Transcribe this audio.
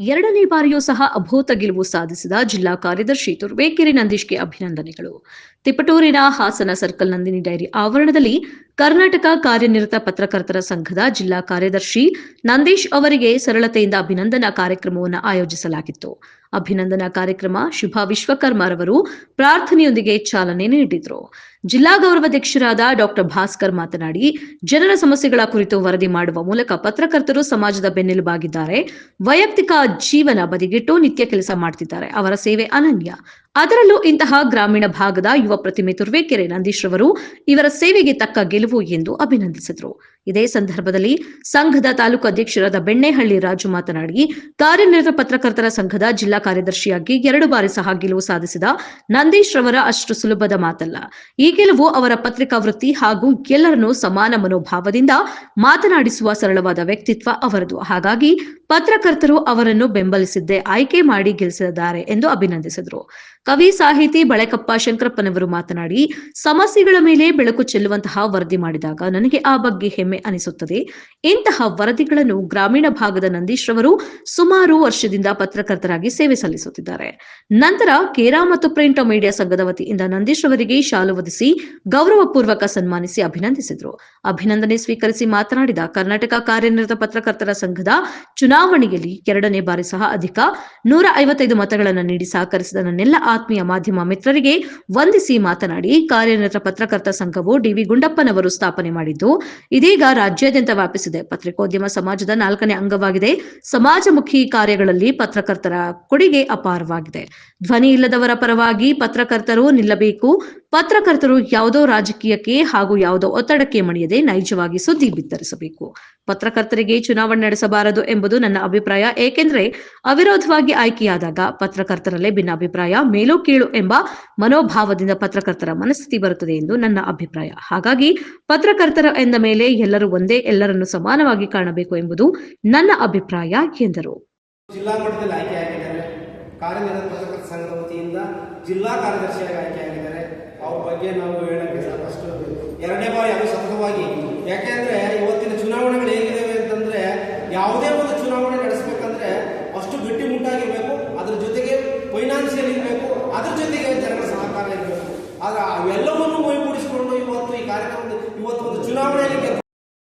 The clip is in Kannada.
ಎರಡನೇ ಬಾರಿಯೂ ಸಹ ಅಭೂತ ಗೆಲುವು ಸಾಧಿಸಿದ ಜಿಲ್ಲಾ ಕಾರ್ಯದರ್ಶಿ ತುರ್ವೇಕೆರೆ ನಂದೀಶ್ಗೆ ಅಭಿನಂದನೆಗಳು. ತಿಪಟೂರಿನ ಹಾಸನ ಸರ್ಕಲ್ ನಂದಿನಿ ಡೈರಿ ಆವರಣದಲ್ಲಿ ಕರ್ನಾಟಕ ಕಾರ್ಯನಿರತ ಪತ್ರಕರ್ತರ ಸಂಘದ ಜಿಲ್ಲಾ ಕಾರ್ಯದರ್ಶಿ ನಂದೀಶ್ ಅವರಿಗೆ ಸರಳತೆಯಿಂದ ಅಭಿನಂದನಾ ಕಾರ್ಯಕ್ರಮವನ್ನು ಆಯೋಜಿಸಲಾಗಿತ್ತು. ಅಭಿನಂದನಾ ಕಾರ್ಯಕ್ರಮ ಶುಭಾ ವಿಶ್ವಕರ್ಮರವರು ಪ್ರಾರ್ಥನೆಯೊಂದಿಗೆ ಚಾಲನೆ ನೀಡಿದರು. ಜಿಲ್ಲಾ ಗೌರವಾಧ್ಯಕ್ಷರಾದ ಡಾಕ್ಟರ್ ಭಾಸ್ಕರ್ ಮಾತನಾಡಿ, ಜನರ ಸಮಸ್ಯೆಗಳ ಕುರಿತು ವರದಿ ಮಾಡುವ ಮೂಲಕ ಪತ್ರಕರ್ತರು ಸಮಾಜದ ಬೆನ್ನೆಲುಬಾಗಿದ್ದಾರೆ. ವೈಯಕ್ತಿಕ ಜೀವನ ಬದಿಗಿಟ್ಟು ನಿತ್ಯ ಕೆಲಸ ಮಾಡ್ತಿದ್ದಾರೆ. ಅವರ ಸೇವೆ ಅನನ್ಯ. ಅದರಲ್ಲೂ ಇಂತಹ ಗ್ರಾಮೀಣ ಭಾಗದ ಯುವ ಪ್ರತಿಮೆ ತುರ್ವೇಕೆರೆ ನಂದೀಶ್ ರವರು ಇವರ ಸೇವೆಗೆ ತಕ್ಕ ಗೆಲುವು ಎಂದು ಅಭಿನಂದಿಸಿದರು. ಇದೇ ಸಂದರ್ಭದಲ್ಲಿ ಸಂಘದ ತಾಲೂಕು ಅಧ್ಯಕ್ಷರಾದ ಬೆಣ್ಣೆಹಳ್ಳಿ ರಾಜು ಮಾತನಾಡಿ, ಕಾರ್ಯನಿರತ ಪತ್ರಕರ್ತರ ಸಂಘದ ಜಿಲ್ಲಾ ಕಾರ್ಯದರ್ಶಿಯಾಗಿ ಎರಡು ಬಾರಿ ಸಹ ಗೆಲುವು ಸಾಧಿಸಿದ ನಂದೀಶ್ ರವರ ಅಷ್ಟು ಸುಲಭದ ಮಾತಲ್ಲ. ಈ ಗೆಲುವು ಅವರ ಪತ್ರಿಕಾ ವೃತ್ತಿ ಹಾಗೂ ಎಲ್ಲರನ್ನೂ ಸಮಾನ ಮನೋಭಾವದಿಂದ ಮಾತನಾಡಿಸುವ ಸರಳವಾದ ವ್ಯಕ್ತಿತ್ವ ಅವರದು. ಹಾಗಾಗಿ ಪತ್ರಕರ್ತರು ಅವರನ್ನು ಬೆಂಬಲಿಸಿದ್ದೇ ಆಯ್ಕೆ ಮಾಡಿ ಗೆಲ್ಲಿಸಿದ್ದಾರೆ ಎಂದು ಅಭಿನಂದಿಸಿದರು. ಕವಿ ಸಾಹಿತಿ ಬಳೆಕಪ್ಪ ಶಂಕರಪ್ಪನವರು ಮಾತನಾಡಿ, ಸಮಸ್ಯೆಗಳ ಮೇಲೆ ಬೆಳಕು ಚೆಲ್ಲುವಂತಹ ವರದಿ ಮಾಡಿದಾಗ ನನಗೆ ಆ ಬಗ್ಗೆ ಹೆಮ್ಮೆ ಅನಿಸುತ್ತದೆ. ಇಂತಹ ವರದಿಗಳನ್ನು ಗ್ರಾಮೀಣ ಭಾಗದ ನಂದೀಶ್ ರವರು ಸುಮಾರು ವರ್ಷದಿಂದ ಪತ್ರಕರ್ತರಾಗಿ ಸೇವೆ ಸಲ್ಲಿಸುತ್ತಿದ್ದಾರೆ. ನಂತರ ಕೇರಾ ಮತ್ತು ಪ್ರಿಂಟ್ ಮೀಡಿಯಾ ಸಂಘದ ವತಿಯಿಂದ ನಂದೀಶ್ರವರಿಗೆ ಶಾಲು ಒದಿಸಿ ಗೌರವಪೂರ್ವಕ ಸನ್ಮಾನಿಸಿ ಅಭಿನಂದಿಸಿದರು. ಅಭಿನಂದನೆ ಸ್ವೀಕರಿಸಿ ಮಾತನಾಡಿದ ಕರ್ನಾಟಕ ಕಾರ್ಯನಿರತ ಪತ್ರಕರ್ತರ ಸಂಘದ ಚುನಾವಣೆಯಲ್ಲಿ ಎರಡನೇ ಬಾರಿ ಸಹ ಅಧಿಕ ನೂರ ಐವತ್ತೈದು ಮತಗಳನ್ನು ನೀಡಿ ಸಹಕರಿಸಿದ ನನ್ನೆಲ್ಲ ಆತ್ಮೀಯ ಮಾಧ್ಯಮ ಮಿತ್ರರಿಗೆ ವಂದಿಸಿ ಮಾತನಾಡಿ ಕಾರ್ಯನಿರತ ಪತ್ರಕರ್ತ ಸಂಘವು ಡಿವಿ ಗುಂಡಪ್ಪನವರು ಸ್ಥಾಪನೆ ಮಾಡಿದ್ದು ಇದೀಗ ರಾಜ್ಯಾದ್ಯಂತ ವ್ಯಾಪಿಸಿದೆ. ಪತ್ರಿಕೋದ್ಯಮ ಸಮಾಜದ ನಾಲ್ಕನೇ ಅಂಗವಾಗಿದೆ. ಸಮಾಜಮುಖಿ ಕಾರ್ಯಗಳಲ್ಲಿ ಪತ್ರಕರ್ತರ ಕೊಡುಗೆ ಅಪಾರವಾಗಿದೆ. ಧ್ವನಿ ಇಲ್ಲದವರ ಪರವಾಗಿ ಪತ್ರಕರ್ತರು ನಿಲ್ಲಬೇಕು. ಪತ್ರಕರ್ತರು ಯಾವುದೋ ರಾಜಕೀಯಕ್ಕೆ ಹಾಗೂ ಯಾವುದೋ ಒತ್ತಡಕ್ಕೆ ಮಣಿಯದೆ ನೈಜವಾಗಿ ಸುದ್ದಿ ಬಿತ್ತರಿಸಬೇಕು. ಪತ್ರಕರ್ತರಿಗೆ ಚುನಾವಣೆ ನಡೆಸಬಾರದು ಎಂಬುದು ನನ್ನ ಅಭಿಪ್ರಾಯ. ಏಕೆಂದರೆ ಅವಿರೋಧವಾಗಿ ಆಯ್ಕೆಯಾದಾಗ ಪತ್ರಕರ್ತರಲ್ಲೇ ಭಿನ್ನಾಭಿಪ್ರಾಯ ಮೇಲು ಕೀಳು ಎಂಬ ಮನೋಭಾವದಿಂದ ಪತ್ರಕರ್ತರ ಮನಸ್ಥಿತಿ ಬರುತ್ತದೆ ಎಂದು ನನ್ನ ಅಭಿಪ್ರಾಯ. ಹಾಗಾಗಿ ಪತ್ರಕರ್ತರ ಎಂದ ಮೇಲೆ ಎಲ್ಲರೂ ಒಂದೇ, ಎಲ್ಲರನ್ನು ಸಮಾನವಾಗಿ ಕಾಣಬೇಕು ಎಂಬುದು ನನ್ನ ಅಭಿಪ್ರಾಯ ಎಂದರು. ಜಿಲ್ಲಾ ಮಟ್ಟದಲ್ಲಿ ಆಯ್ಕೆಯಾಗಿದ್ದಾರೆ ಕಾರ್ಯನಿರತ ಪತ್ರಕರ್ತರ ಸಂಘದ ವತಿಯಿಂದ ಜಿಲ್ಲಾ ಕಾರ್ಯದರ್ಶಿಯಾಗಿ ಆಯ್ಕೆಯಾಗಿದ್ದಾರೆ ಅವ್ರ ಬಗ್ಗೆ ನಾವು ಹೇಳಕ್ಕೆ ಸಾಕಷ್ಟು ಎರಡನೇ ಬಾರಿ ಅದು ಸತತವಾಗಿ. ಯಾಕೆಂದ್ರೆ ಇವತ್ತಿನ ಚುನಾವಣೆಗಳು ಹೇಗಿದ್ದಾವೆ ಅಂತಂದ್ರೆ ಯಾವುದೇ ಅದ್ರ ಜೊತೆಗೆ ಜನರ ಸಹಕಾರ ಇರಬೇಕು. ಆದ್ರೆ ಅವೆಲ್ಲವನ್ನು ಮೈಗೂಡಿಸಿಕೊಂಡು ಇವತ್ತು ಈ ಕಾರ್ಯಕ್ರಮದ ಇವತ್ತು ಒಂದು ಚುನಾವಣೆಯಲ್ಲಿ